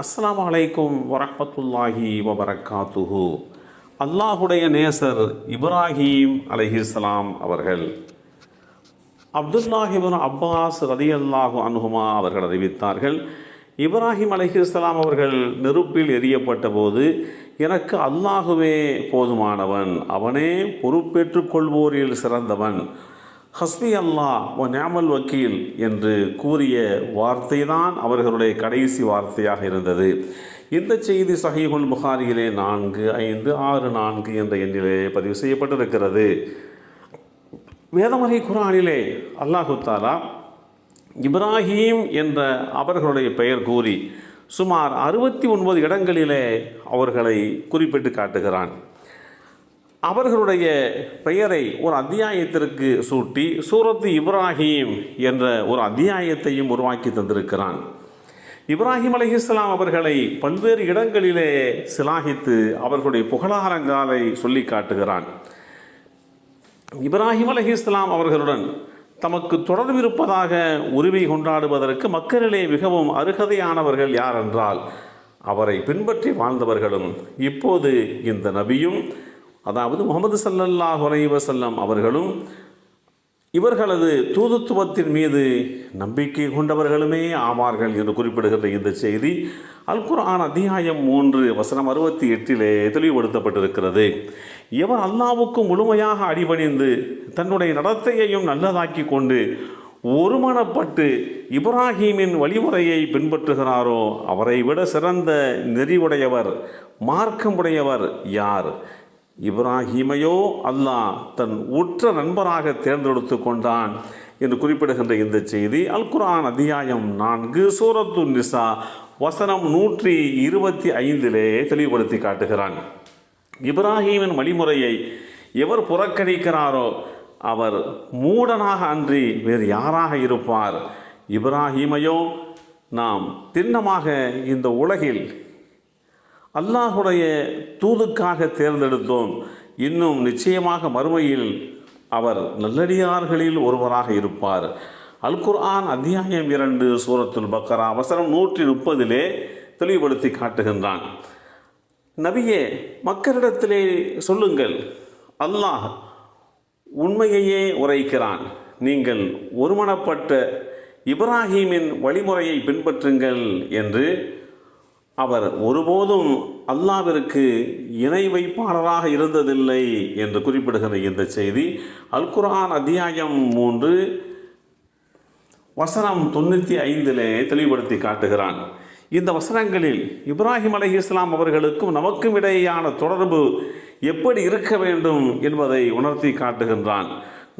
அஸ்ஸலாமு அலைக்கும் வரமத்துல்லாஹி வபரகாத்துஹு. அல்லாஹுடைய நேசர் இப்ராஹீம் அலைஹிஸ்ஸலாம் அவர்கள் அப்துல்லாஹிபின் அப்பாஸ் ரதியல்லாஹு அனுகுமா அவர்கள் அறிவித்தார்கள் இப்ராஹிம் அலைஹிஸ்ஸலாம் அவர்கள் நெருப்பில் எரியப்பட்ட போது எனக்கு அல்லாஹுவே போதுமானவன் அவனே பொறுப்பேற்றுக் கொள்வோரில் சிறந்தவன் ஹஸ்மி அல்லாஹ் ஒ நியாமல் வக்கீல் என்று கூறிய வார்த்தை தான் அவர்களுடைய கடைசி வார்த்தையாக இருந்தது. இந்த செய்தி சஹீஹுல் புகாரியிலே நான்கு ஐந்து ஆறு நான்கு என்ற எண்ணிலே பதிவு செய்யப்பட்டிருக்கிறது. வேதமறை குரானிலே அல்லாஹு தாலா இப்ராஹீம் என்ற அவர்களுடைய பெயர் கூறி சுமார் அறுபத்தி ஒன்பது இடங்களிலே அவர்களை குறிப்பிட்டு காட்டுகிறான். அவர்களுடைய பெயரை ஒரு அத்தியாயத்திற்கு சூட்டி சூரத்து இப்ராஹீம் என்ற ஒரு அத்தியாயத்தையும் உருவாக்கி தந்திருக்கிறான். இப்ராஹிம் அலிஹிஸ்லாம் அவர்களை பல்வேறு இடங்களிலே சிலாகித்து அவர்களுடைய புகழாரங்காலை சொல்லி காட்டுகிறான். இப்ராஹிம் அலிஹிஸ்லாம் அவர்களுடன் தமக்கு தொடர்பு இருப்பதாக உரிமை கொண்டாடுவதற்கு மக்களிலே மிகவும் அருகதையானவர்கள் யார் என்றால் அவரை பின்பற்றி வாழ்ந்தவர்களும் இப்போது இந்த நபியும் அதாவது முகமது சல்லல்லாஹ் வசல்லம் அவர்களும் இவர்களது தூதுத்துவத்தின் மீது நம்பிக்கை கொண்டவர்களுமே ஆவார்கள் என்று குறிப்பிடுகின்ற இந்த செய்தி அல் குர்ஆன் அத்தியாயம் மூன்று வசனம் அறுபத்தி எட்டிலே தெளிவுபடுத்தப்பட்டிருக்கிறது. எவர் அல்லாவுக்கு முழுமையாக அடிபணிந்து தன்னுடைய நடத்தையையும் நல்லதாக்கி கொண்டு ஒருமனப்பட்டு இப்ராஹீமின் வழிமுறையை பின்பற்றுகிறாரோ அவரை விட சிறந்த நெறிவுடையவர் மார்க்கமுடையவர் யார்? இப்ராஹீமையோ அல்லாஹ் தன் உற்ற நண்பராக தேர்ந்தெடுத்து கொண்டான் என்று குறிப்பிடுகின்ற இந்த செய்தி அல் குரான் அத்தியாயம் நான்கு சூரத்து நிசா வசனம் நூற்றி இருபத்தி ஐந்திலே தெளிவுபடுத்தி காட்டுகிறான். இப்ராஹீமின் வழிமுறையை எவர் புறக்கணிக்கிறாரோ அவர் மூடனாக அன்றி வேறு யாராக இருப்பார்? இப்ராஹீமையோ நாம் திண்ணமாக இந்த உலகில் அல்லாஹுடைய தூதுக்காக தேர்ந்தெடுத்தோம். இன்னும் நிச்சயமாக மறுமையில் அவர் நல்லடியார்களில் ஒருவராக இருப்பார். அல் குர்ஆன் அத்தியாயம் இரண்டு சூரத்துல் பக்கரா அவசரம் நூற்றி முப்பதிலே தெளிவுபடுத்தி காட்டுகின்றான். நபியே மக்களிடத்திலே சொல்லுங்கள். அல்லாஹ் உண்மையையே உரைக்கிறான். நீங்கள் ஒருமனப்பட்ட இப்ராஹீமின் வழிமுறையை பின்பற்றுங்கள் என்று அவர் ஒருபோதும் அல்லாவிற்கு இணை வைப்பாளராக இருந்ததில்லை என்று குறிப்பிடுகிற இந்த செய்தி அல்குரான் அத்தியாயம் மூன்று வசனம் தொண்ணூற்றி ஐந்திலே தெளிவுபடுத்தி காட்டுகிறான். இந்த வசனங்களில் இப்ராஹிம் அலி இஸ்லாம் அவர்களுக்கும் நமக்கும் இடையேயான தொடர்பு எப்படி இருக்க வேண்டும் என்பதை உணர்த்தி காட்டுகின்றான்.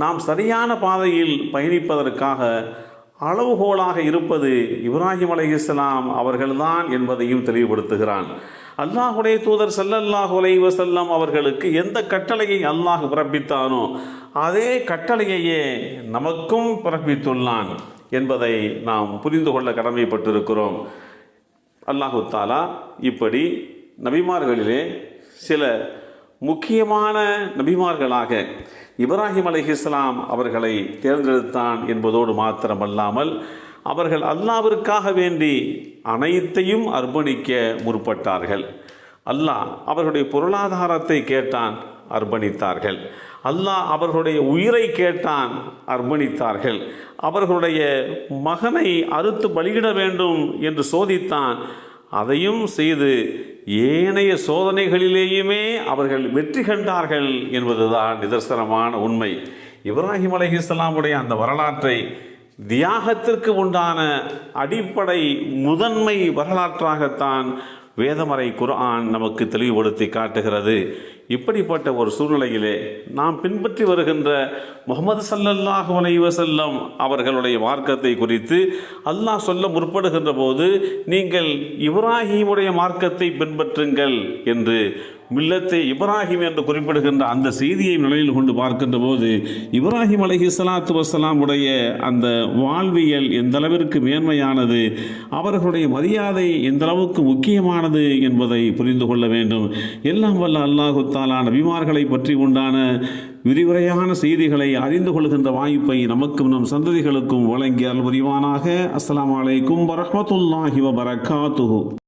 நாம் சரியான பாதையில் பயணிப்பதற்காக அளவுகோலாக இருப்பது இப்ராஹிம் அலை இஸ்லாம் அவர்கள்தான் என்பதையும் தெளிவுபடுத்துகிறான். அல்லாஹுடைய தூதர் சல்லல்லாஹு அலை வசல்லம் அவர்களுக்கு எந்த கட்டளையை அல்லாஹ் பிறப்பித்தானோ அதே கட்டளையையே நமக்கும் பிறப்பித்துள்ளான் என்பதை நாம் புரிந்து கொள்ள கடமைப்பட்டிருக்கிறோம். அல்லாஹு தாலா இப்படி நபிமார்களிலே சில முக்கியமான நபிமார்களாக இப்ராஹிம் அலிஹிஸ்லாம் அவர்களை தேர்ந்தெடுத்தான் என்பதோடு மாத்திரமல்லாமல் அவர்கள் அல்லாவிற்காக வேண்டி அனைத்தையும் அர்ப்பணிக்க முற்பட்டார்கள். அல்லாஹ் அவர்களுடைய பொருளாதாரத்தை கேட்டான் அர்ப்பணித்தார்கள். அல்லாஹ் அவர்களுடைய உயிரை கேட்டான் அர்ப்பணித்தார்கள். அவர்களுடைய மகனை அறுத்து பலியிட வேண்டும் என்று சோதித்தான் அதையும் செய்து ஏனைய சோதனைகளிலேயுமே அவர்கள் வெற்றி கண்டார்கள் என்பதுதான் நிதர்சனமான உண்மை. இப்ராஹிம் அலஹிஸ்லாமுடைய அந்த வரலாற்றை தியாகத்திற்கு உண்டான அடிப்படை முதன்மை வரலாற்றாகத்தான் வேதமறை குர்ஆன் நமக்கு தெளிவுபடுத்தி காட்டுகிறது. இப்படிப்பட்ட ஒரு சூழ்நிலையிலே நாம் பின்பற்றி வருகின்ற முகமது சல்லல்லாஹு அலைவசல்லம் அவர்களுடைய மார்க்கத்தை குறித்து அல்லாஹ் சொல்ல முற்படுகின்ற போது நீங்கள் இப்ராஹீமுடைய மார்க்கத்தை பின்பற்றுங்கள் என்று மில்லத்தை இப்ராஹிம் என்று குறிப்பிடுகின்ற அந்த செய்தியை நிலையில் கொண்டு பார்க்கின்ற போது இப்ராஹிம் அலஹி சலாத்து வசலாமுடைய அந்த வாழ்வியல் எந்த அளவிற்கு மேன்மையானது அவர்களுடைய மரியாதை எந்த அளவுக்கு முக்கியமானது என்பதை புரிந்து கொள்ள வேண்டும். எல்லாம் வல்ல அல்லாஹு தாலா நபிமார்களை பற்றி உண்டான விரிவுரையான செய்திகளை அறிந்து கொள்கின்ற வாய்ப்பை நமக்கும் நம் சந்ததிகளுக்கும் வழங்கி அல்புரிவானாக புரிவானாக. வலைக்கும் அலைக்கும் வரஹ்மத்துல்லாஹி வபரகாத்துஹு.